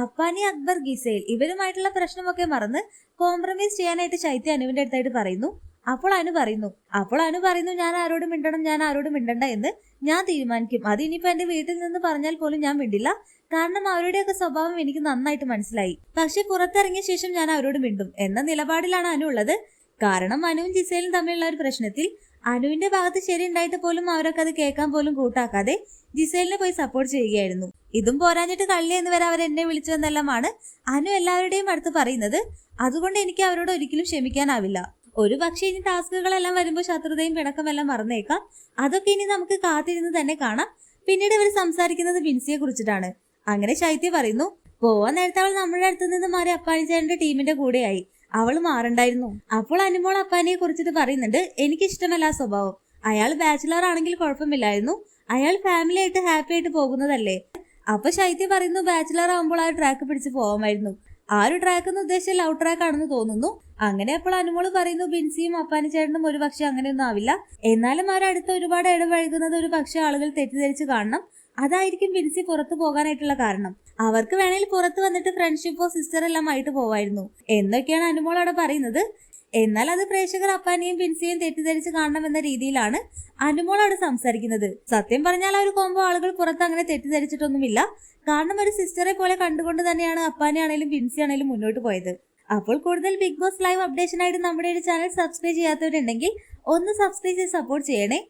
Appani Akbar Giselle ഇവരുമായിട്ടുള്ള പ്രശ്നമൊക്കെ മറന്ന് compromise ചെയ്യാനായിട്ട് ശൈത്യ അനുവിന്റെ അടുത്തായിട്ട് പറയുന്നു. അപ്പോൾ അനു പറയുന്നു അപ്പോൾ അനു പറയുന്നു ഞാൻ ആരോടും മിണ്ടണം ഞാൻ ആരോടും മിണ്ടണ്ട എന്ന് ഞാൻ തീരുമാനിക്കും. അത് ഇനിയിപ്പോ എന്റെ വീട്ടിൽ നിന്ന് പറഞ്ഞാൽ പോലും ഞാൻ മിണ്ടില്ല. കാരണം അവരുടെയൊക്കെ സ്വഭാവം എനിക്ക് നന്നായിട്ട് മനസ്സിലായി. പക്ഷെ പുറത്തിറങ്ങിയ ശേഷം ഞാൻ അവരോട് മിണ്ടും. എന്ന നിലപാടിലാണ് അനു ഉള്ളത്. കാരണം അനുവും ജിസയിലും തമ്മിലുള്ള ഒരു പ്രശ്നത്തിൽ അനുവിന്റെ ഭാഗത്ത് ശരി ഉണ്ടായിട്ട് പോലും അവരൊക്കെ അത് കേൾക്കാൻ പോലും കൂട്ടാക്കാതെ ജിസേലിനെ പോയി സപ്പോർട്ട് ചെയ്യുകയായിരുന്നു. ഇതും പോരാഞ്ഞിട്ട് കള്ളി എന്ന് വരെ അവർ എന്നെ വിളിച്ചതെന്നെല്ലാമാണ് അനു എല്ലാവരുടെയും അടുത്ത് പറയുന്നത്. അതുകൊണ്ട് എനിക്ക് അവരോട് ഒരിക്കലും ക്ഷമിക്കാനാവില്ല. ഒരു പക്ഷേ ഇനി ടാസ്കുകളെല്ലാം വരുമ്പോൾ ശത്രുതയും പിണക്കമെല്ലാം മറന്നേക്കാം. അതൊക്കെ ഇനി നമുക്ക് കാത്തിരുന്ന് തന്നെ കാണാം. പിന്നീട് ഇവർ സംസാരിക്കുന്നത് ബിൻസിയെ കുറിച്ചിട്ടാണ്. അങ്ങനെ ശൈത്യ പറയുന്നു പോവാൻ നേരത്തെ അവൾ നമ്മുടെ അടുത്ത് നിന്ന് മാറി അപ്പാനിച്ചേട്ടന്റെ ടീമിന്റെ കൂടെയായി. അവൾ മാറണ്ടായിരുന്നു. അപ്പോൾ അനുമോൾ അപ്പാനിയെ കുറിച്ചിട്ട് പറയുന്നുണ്ട് എനിക്കിഷ്ടമല്ല ആ സ്വഭാവം. അയാൾ ബാച്ചിലർ ആണെങ്കിൽ കുഴപ്പമില്ലായിരുന്നു. അയാൾ ഫാമിലി ആയിട്ട് ഹാപ്പി ആയിട്ട് പോകുന്നതല്ലേ? അപ്പൊ ശൈത്യ പറയുന്നു ബാച്ചിലർ ആവുമ്പോൾ ആ ട്രാക്ക് പിടിച്ച് പോവാമായിരുന്നു. ആ ഒരു ട്രാക്ക് എന്ന് ഉദ്ദേശിച്ച ലവ് ട്രാക്ക് ആണെന്ന് തോന്നുന്നു. അങ്ങനെ അപ്പോൾ അനുമോൾ പറയുന്നു ബിൻസിയും അപ്പാനി ചേട്ടനും ഒരു പക്ഷെ അങ്ങനെയൊന്നും ആവില്ല. എന്നാലും അവരടുത്ത് ഒരുപാട് ഇടപഴകുന്നത് ഒരു പക്ഷെ ആളുകൾ തെറ്റിദ്ധരിച്ച് കാണണം. അതായിരിക്കും ബിൻസി പുറത്തു പോകാനായിട്ടുള്ള കാരണം. അവർക്ക് വേണമെങ്കിൽ പുറത്ത് വന്നിട്ട് ഫ്രണ്ട്ഷിപ്പോ സിസ്റ്റർ എല്ലാം ആയിട്ട് പോവായിരുന്നു. എന്നൊക്കെയാണ് അനുമോൾ അവിടെ പറയുന്നത്. എന്നാൽ അത് പ്രേക്ഷകർ അപ്പാനെയും ബിൻസിയെയും തെറ്റിദ്ധരിച്ച് കാണണം എന്ന രീതിയിലാണ് അനുമോൾ അവിടെ സംസാരിക്കുന്നത്. സത്യം പറഞ്ഞാൽ ആ ഒരു കോമ്പോ ആളുകൾ പുറത്ത് അങ്ങനെ തെറ്റിദ്ധരിച്ചിട്ടൊന്നുമില്ല. കാരണം ഒരു സിസ്റ്ററെ പോലെ കണ്ടുകൊണ്ട് തന്നെയാണ് അപ്പാനെ ആണെങ്കിലും ബിൻസി ആണെങ്കിലും മുന്നോട്ട് പോയത്. അപ്പോൾ കൂടുതൽ ബിഗ് ബോസ് ലൈവ് അപ്ഡേഷൻ ആയിട്ട് നമ്മുടെ ഒരു ചാനൽ സബ്സ്ക്രൈബ് ചെയ്യാത്തവരുണ്ടെങ്കിൽ ഒന്ന് സബ്സ്ക്രൈബ് ചെയ്ത് സപ്പോർട്ട് ചെയ്യണേ.